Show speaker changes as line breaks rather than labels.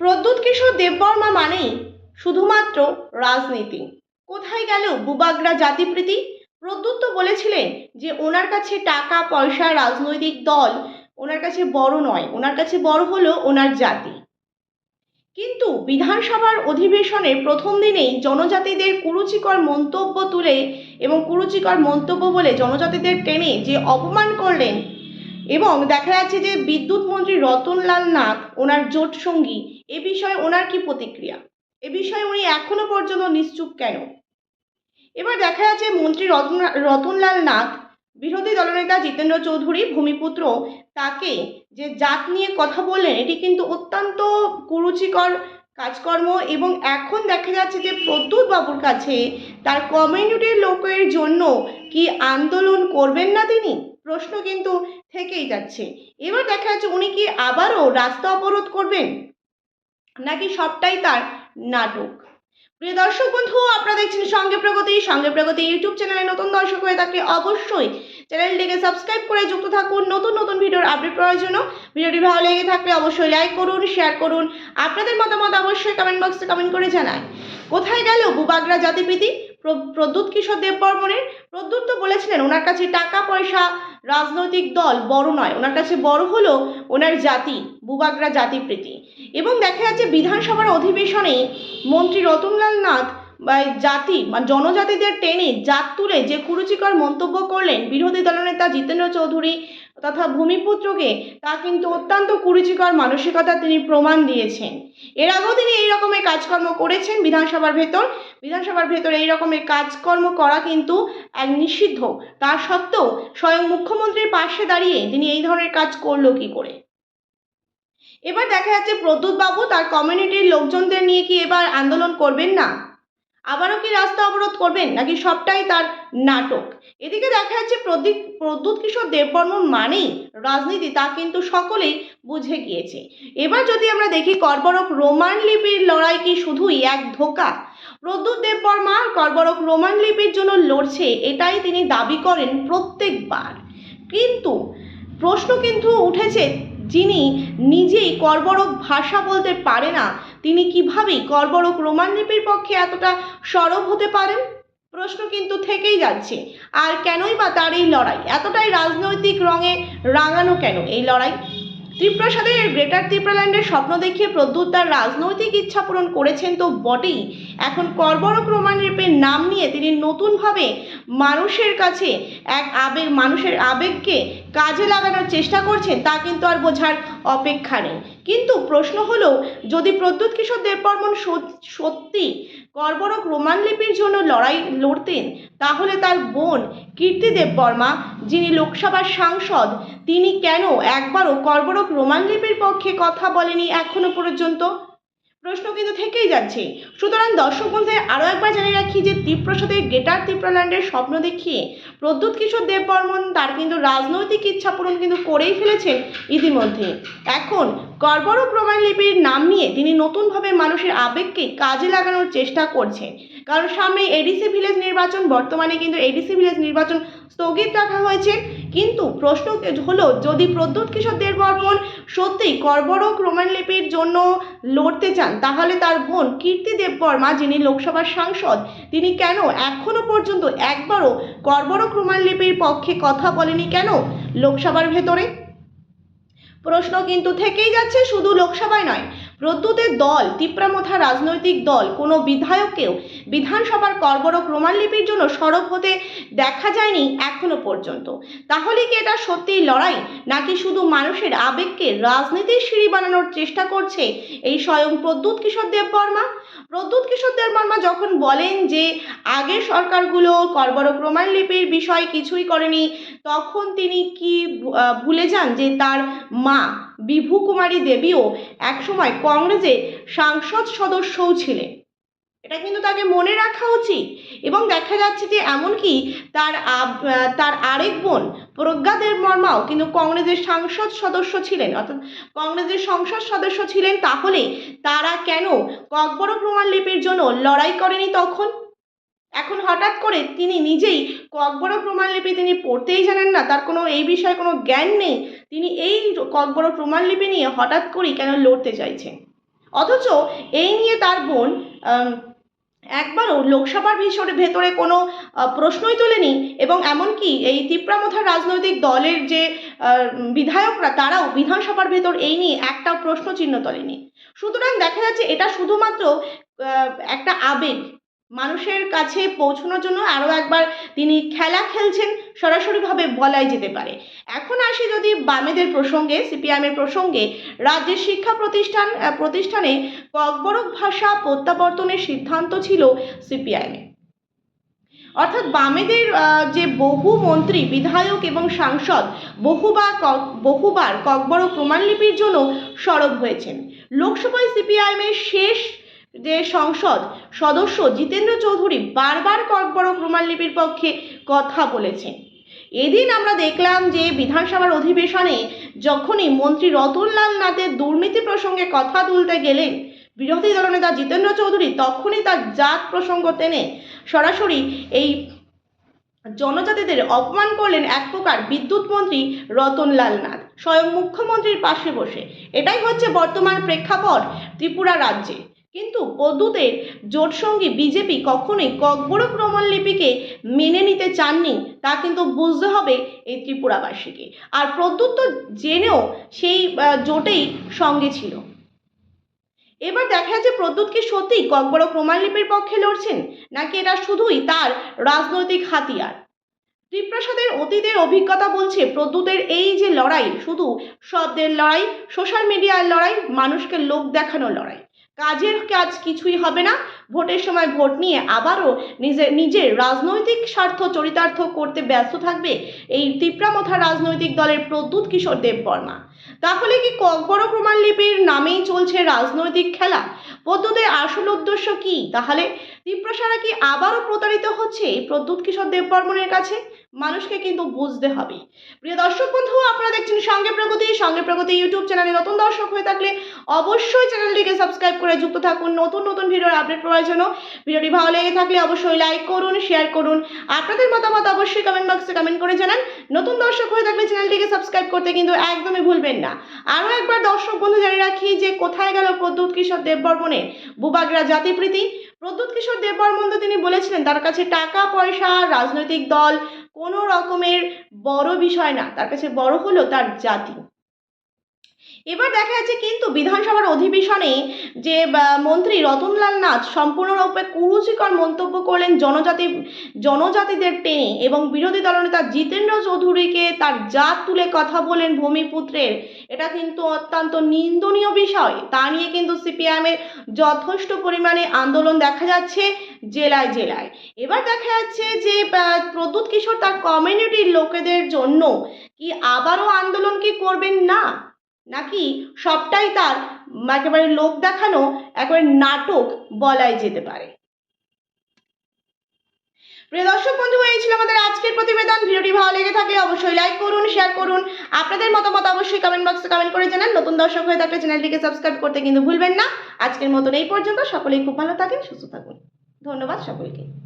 প্রদ্যুৎ কিশোর দেববর্মা মানেই শুধুমাত্র রাজনীতি। কোথায় গেল বুবাগরা জাতিপ্রীতি? প্রদ্যুৎ তো বলেছিলেন যে ওনার কাছে টাকা, পয়সা, রাজনৈতিক দল ওনার কাছে বড় নয়, ওনার কাছে বড় হলো ওনার জাতি। কিন্তু বিধানসভার অধিবেশনের প্রথম দিনেই জনজাতিদের কুরুচিকর মন্তব্য তুলে এবং কুরুচিকর মন্তব্য বলে জনজাতিদের টেনে যে অপমান করলেন এবং দেখা যাচ্ছে যে বিদ্যুৎ মন্ত্রী রতনলাল নাথ ওনার জোট সঙ্গী এ বিষয়ে ওনার কি প্রতিক্রিয়া? এ বিষয়ে উনি এখনও পর্যন্ত নিশ্চুপ কেন? এবার দেখা যাচ্ছে মন্ত্রী রতন রতনলাল নাথ, বিরোধী দলনেতা জিতেন্দ্র চৌধুরী, ভূমিপুত্র তাকে যে জাত নিয়ে কথা বললেন, এটি কিন্তু অত্যন্ত কুরুচিকর কাজকর্ম এবং এখন দেখা যাচ্ছে যে প্রদ্যুৎ বাবুর কাছে তার কমিউনিটির লোকের জন্য কি আন্দোলন করবেন না তিনি? প্রশ্ন কিন্তু থেকেই যাচ্ছে। এবার দেখা যাচ্ছে উনি কি আবারও রাস্তা অবরোধ করবেন? নাকি সবটাই তার নাটক। প্রিয় দর্শক বন্ধু, আপনারা দেখছেন সঙ্গে প্রগতি। সঙ্গে প্রগতি ইউটিউব চ্যানেলে নতুন দর্শক হয়ে থাকলে অবশ্যই চ্যানেলটিকে সাবস্ক্রাইব করে যুক্ত থাকুন। নতুন নতুন ভিডিওর আপডেট পাওয়ার জন্য ভিডিওটি ভালো লেগে থাকলে অবশ্যই লাইক করুন শেয়ার করুন। আপনাদের মতামত অবশ্যই কমেন্ট বক্সে কমেন্ট করে জানান। কোথায় গেল বুবাগরা জাতিপ্রীতি প্র- প্রদ্যুৎ কিশোর দেববর্মনের প্রদ্যুৎ তো বলেছিলেন ওনার কাছে টাকা পয়সা রাজনৈতিক দল বড় নয়, ওনার কাছে বড় হলো ওনার জাতি, বুবাগরা জাতিপ্রীতি। এবং দেখা যাচ্ছে বিধানসভার অধিবেশনে মন্ত্রী রতনলাল নাথ বা জাতি বা জনজাতিদের টেনে জাত তুলে যে কুরুচিকর মন্তব্য করলেন বিরোধী দলনেতা জিতেন্দ্র চৌধুরী তথা ভূমিপুত্রকে, তা কিন্তু অত্যন্ত কুরুচিকর মানসিকতা তিনি প্রমাণ দিয়েছেন। এর আগেও তিনি এই রকমের কাজকর্ম করেছেন বিধানসভার ভেতর। বিধানসভার ভেতর এই রকমের কাজকর্ম করা কিন্তু এক নিষিদ্ধ। তা সত্ত্বেও স্বয়ং মুখ্যমন্ত্রীর পাশে দাঁড়িয়ে তিনি এই ধরনের কাজ করল কি করে? এবার দেখা যাচ্ছে প্রদ্যুৎ বাবু তার কমিউনিটির লোকজনদের নিয়ে কি এবার আন্দোলন করবেন না? আবারও কি রাস্তা অবরোধ করবেন নাকি সবটাই তার নাটক? এদিকে দেখা যাচ্ছে প্রদীপ, প্রদ্যুৎ কিশোর দেববর্মন মানেই রাজনীতি তা কিন্তু সকলেই বুঝে গিয়েছে। এবার যদি আমরা দেখি কর্বরক রোমান লিপির লড়াই কি শুধুই এক ধোকা? প্রদ্যুৎ দেববর্মা কর্বরক রোমান লিপির জন্য লড়ছে এটাই তিনি দাবি করেন প্রত্যেকবার। কিন্তু প্রশ্ন কিন্তু উঠেছে যিনি নিজেই কর্বরক ভাষা বলতে পারে না তিনি কিভাবেই কর্বরক রোমান লিপির পক্ষে এতটা সরব হতে পারেন? প্রশ্ন কিন্তু থেকেই যাচ্ছে। আর কেনই বা তার এই লড়াই? এতটাই রাজনৈতিক রঙে রাঙানো কেন এই লড়াই? ত্রিপ্রাসাদের গ্রেটার ত্রিপ্রাল্যান্ডের স্বপ্ন দেখিয়ে প্রদ্যুৎ তার রাজনৈতিক ইচ্ছা পূরণ করেছেন তো বটেই। এখন কর্বরক রোমান লিপির নাম নিয়ে তিনি নতুনভাবে মানুষের কাছে এক আবেগ, মানুষের আবেগকে কাজে লাগানোর চেষ্টা করছেন, তা কিন্তু আর বোঝার অপেক্ষা নেই। কিন্তু প্রশ্ন হলো, যদি প্রদ্যুৎ কিশোর দেববর্মন সত- সত্যি কর্বরক রোমান লিপির জন্য লড়াই লড়তেন, তাহলে তার বোন কীর্তিদেব বর্মা, যিনি লোকসভার সাংসদ, তিনি কেন একবারও কর্বরক রোমান লিপির পক্ষে কথা বলেনি এখনও পর্যন্ত? প্রশ্ন কিন্তু থেকেই যাচ্ছে। সুতরাং দর্শক বন্ধুদের আরও একবার জানিয়ে রাখি যে ত্রিপ্রসাদের গেটার ত্রিপ্রাল্যান্ডের স্বপ্ন দেখিয়ে প্রদ্যুৎ কিশোর দেববর্মন তার কিন্তু রাজনৈতিক ইচ্ছা পূরণ কিন্তু করেই ফেলেছেন ইতিমধ্যে। এখন কর্বরক রোমান লিপির নাম নিয়ে তিনি নতুনভাবে মানুষের আবেগকে কাজে লাগানোর চেষ্টা করছেন। কারণ সামনে এডিসি ভিলেজ নির্বাচন, বর্তমানে কিন্তু এডিসি ভিলেজ নির্বাচন স্থগিত রাখা হয়েছে। কিন্তু প্রশ্ন হলো, যদি প্রদ্যুৎ কিশোর দেববর্মন সত্যিই কর্বরক রোমান লিপির জন্য লড়তে চান, তাহলে তার বোন কীর্তি দেববর্মা, যিনি লোকসভার সাংসদ, তিনি কেন এখনও পর্যন্ত একবারও কর্বরক রোমান লিপির পক্ষে কথা বলেনি কেন লোকসভার ভেতরে? প্রশ্ন কিন্তু থেকেই যাচ্ছে, শুধু লোকসভায় নয় প্রদ্যুতের দল তিপ্রামথা রাজনৈতিক দল, কোনো বিধায়ককেও বিধানসভার কর্বরক রোমান লিপির জন্য সরব হতে দেখা যায়নি এখনও পর্যন্ত। তাহলে কি এটা সত্যিই লড়াই? নাকি শুধু মানুষের আবেগকে রাজনীতির সিঁড়ি বানানোর চেষ্টা করছে এই স্বয়ং প্রদ্যুৎ কিশোর দেববর্মা প্রদ্যুৎ কিশোর দেববর্মা যখন বলেন যে আগের সরকারগুলো কর্বরক রোমান লিপির বিষয় কিছুই করেনি, তখন তিনি কি ভুলে যান যে তার মা বিভু কুমারী দেবীও একসময় কংগ্রেসে সাংসদ সদস্যও ছিলেন। এটা কিন্তু তাকে মনে রাখা উচিত এবং দেখা যাচ্ছে যে এমনকি তার তার আরেক বোন প্রজ্ঞা দেববর্মাও কিন্তু কংগ্রেসের সাংসদ সদস্য ছিলেন। অর্থাৎ কংগ্রেসের সংসদ সদস্য ছিলেন, তাহলে তারা কেন ককবর প্রমাণ লিপির জন্য লড়াই করেনি তখন? এখন হঠাৎ করে তিনি নিজেই ককবর প্রমাণলিপি তিনি পড়তেই জানেন না, তার কোনো, এই বিষয়ে কোনো জ্ঞান নেই। তিনি এই ককবর প্রমাণলিপি নিয়ে হঠাৎ করেই কেন লড়তে চাইছেন? অথচ এই নিয়ে তার বোন একবারও লোকসভার বিষয়ে ভেতরে কোনো প্রশ্নই তোলেনি এবং এমনকি এই তিপ্রামথার রাজনৈতিক দলের যে বিধায়করা, তারাও বিধানসভার ভেতর এই নিয়ে একটাও প্রশ্ন চিহ্ন তোলেনি। সুতরাং দেখা যাচ্ছে এটা শুধুমাত্র একটা আবেগ। মানুষের কাছে পৌঁছানোর জন্য আরও একবার তিনি খেলা খেলছেন সরাসরিভাবে বলাই যেতে পারে। এখন আসি যদি বামেদের প্রসঙ্গে, সিপিআইএমের প্রসঙ্গে। রাজ্যের শিক্ষা প্রতিষ্ঠান প্রতিষ্ঠানে ককবরক ভাষা প্রত্যাবর্তনের সিদ্ধান্ত ছিল সিপিআইএমে অর্থাৎ বামেদের যে বহু মন্ত্রী, বিধায়ক এবং সাংসদ বহুবার বহুবার ককবরক প্রমাণলিপির জন্য সরব হয়েছেন। লোকসভায় সিপিআইএমের শেষ যে সংসদ সদস্য জিতেন্দ্র চৌধুরী বারবার ককবরক প্রমাণলিপির পক্ষে কথা বলেছেন। এদিন আমরা দেখলাম যে বিধানসভার অধিবেশনে যখনই মন্ত্রী রতনলাল নাথের দুর্নীতি প্রসঙ্গে কথা তুলতে গেলেন বিরোধী দলনেতা জিতেন্দ্র চৌধুরী, তখনই তার জাত প্রসঙ্গ টেনে সরাসরি এই জনজাতিদের অপমান করলেন এক প্রকার বিদ্যুৎ মন্ত্রী রতনলাল নাথ। স্বয়ং মুখ্যমন্ত্রীর পাশে বসে। এটাই হচ্ছে বর্তমান প্রেক্ষাপট ত্রিপুরা রাজ্যে। কিন্তু পদ্মুতের জোটসঙ্গী বিজেপি কখনোই ককবরক প্রমাণলিপিকে মেনে নিতে চাননি, তা কিন্তু বুঝতে হবে এই ত্রিপুরাবাসীকে। আর প্রদ্যুৎ তো জেনেও সেই জোটেই সঙ্গে ছিল। এবার দেখা যাচ্ছে প্রদ্যুৎ কি সত্যি ককবরক প্রমাণলিপির পক্ষে লড়ছেন? নাকি এটা শুধুই তার রাজনৈতিক হাতিয়ার? ত্রিপ্রসাদের অতীতের অভিজ্ঞতা বলছে প্রদ্যুতের এই যে লড়াই, শুধু শব্দের লড়াই, সোশ্যাল মিডিয়ার লড়াই, মানুষকে লোক দেখানোর লড়াই। কাজের কাজ কিছুই হবে না। ভোটের সময় ভোট নিয়ে আবারও নিজের নিজের রাজনৈতিক স্বার্থ চরিতার্থ করতে ব্যস্ত থাকবে এই তীব্রামথা রাজনৈতিক দলের প্রদ্যুৎ কিশোর দেববর্মা। তাহলে কি ককবড় প্রমাণলিপির নামেই চলছে রাজনৈতিক খেলা? প্রদ্যুতের আসল উদ্দেশ্য কি? তাহলে তীব্রসারা কি আবারও প্রতারিত হচ্ছে প্রদ্যুৎ কিশোর দেববর্মনের কাছে? মানুষকে কিন্তু বুঝতে হবে। প্রিয় দর্শক বন্ধু, আপনারা দেখছেন সঙ্গে প্রগতি সঙ্গে প্রগতি ইউটিউব চ্যানেলে নতুন দর্শক হয়ে থাকলে অবশ্যই চ্যানেলটিকে সাবস্ক্রাইব করে যুক্ত থাকুন। নতুন নতুন ভিডিওর আপডেট পাওয়ার জন্য ভিডিওটি ভালো লেগে থাকলে অবশ্যই লাইক করুন, শেয়ার করুন। আপনাদের মতামত অবশ্যই কমেন্ট বক্সে কমেন্ট করে জানান। নতুন দর্শক হয়ে থাকলে চ্যানেলটিকে সাবস্ক্রাইব করতে কিন্তু একদমই ভুলবেন না। আরও একবার দর্শক বন্ধু জানিয়ে রাখি যে কোথায় গেল প্রদ্যুৎ কিশোর দেববর্মনের বুবাগরা জাতিপ্রীতি। প্রদ্যুৎ কিশোর দেববর্মন তো তিনি বলেছিলেন, তার কাছে টাকা, পয়সা, রাজনৈতিক দল কোনো রকমের বড় বিষয় না। তার কাছে বড় হলো তার জাতি। এবার দেখা যাচ্ছে কিন্তু বিধানসভার অধিবেশনে যে মন্ত্রী রতনলাল নাথ সম্পূর্ণরূপে কুরুচিকর মন্তব্য করলেন জনজাতি, জনজাতিদের টেনে এবং বিরোধী দলনেতা জিতেন্দ্র চৌধুরীকে তার জাত তুলে কথা বলেন ভূমিপুত্রের। এটা কিন্তু অত্যন্ত নিন্দনীয় বিষয়। তা নিয়ে কিন্তু সিপিআইএমের যথেষ্ট পরিমাণে আন্দোলন দেখা যাচ্ছে জেলায় জেলায়। এবার দেখা যাচ্ছে যে প্রদ্যুৎ কিশোর তার কমিউনিটির লোকেদের জন্য কি আবারও আন্দোলন কি করবেন? না। নাকি সবটাই তার একেবারে লোক দেখানো একেবারে নাটক বলাই যেতে পারে? প্রিয় দর্শক বন্ধু এই ছিল আমাদের আজকের প্রতিবেদন। ভিডিওটি ভালো লেগে থাকলে অবশ্যই লাইক করুন শেয়ার করুন। আপনাদের মতামত অবশ্যই কমেন্ট বক্সে কমেন্ট করে জানান। নতুন দর্শক হয়ে থাকলে চ্যানেলটিকে সাবস্ক্রাইব করতে কিন্তু ভুলবেন না। আজকের মতন এই পর্যন্ত। সকলেই খুব ভালো থাকেন, সুস্থ থাকুন। ধন্যবাদ সকলকে।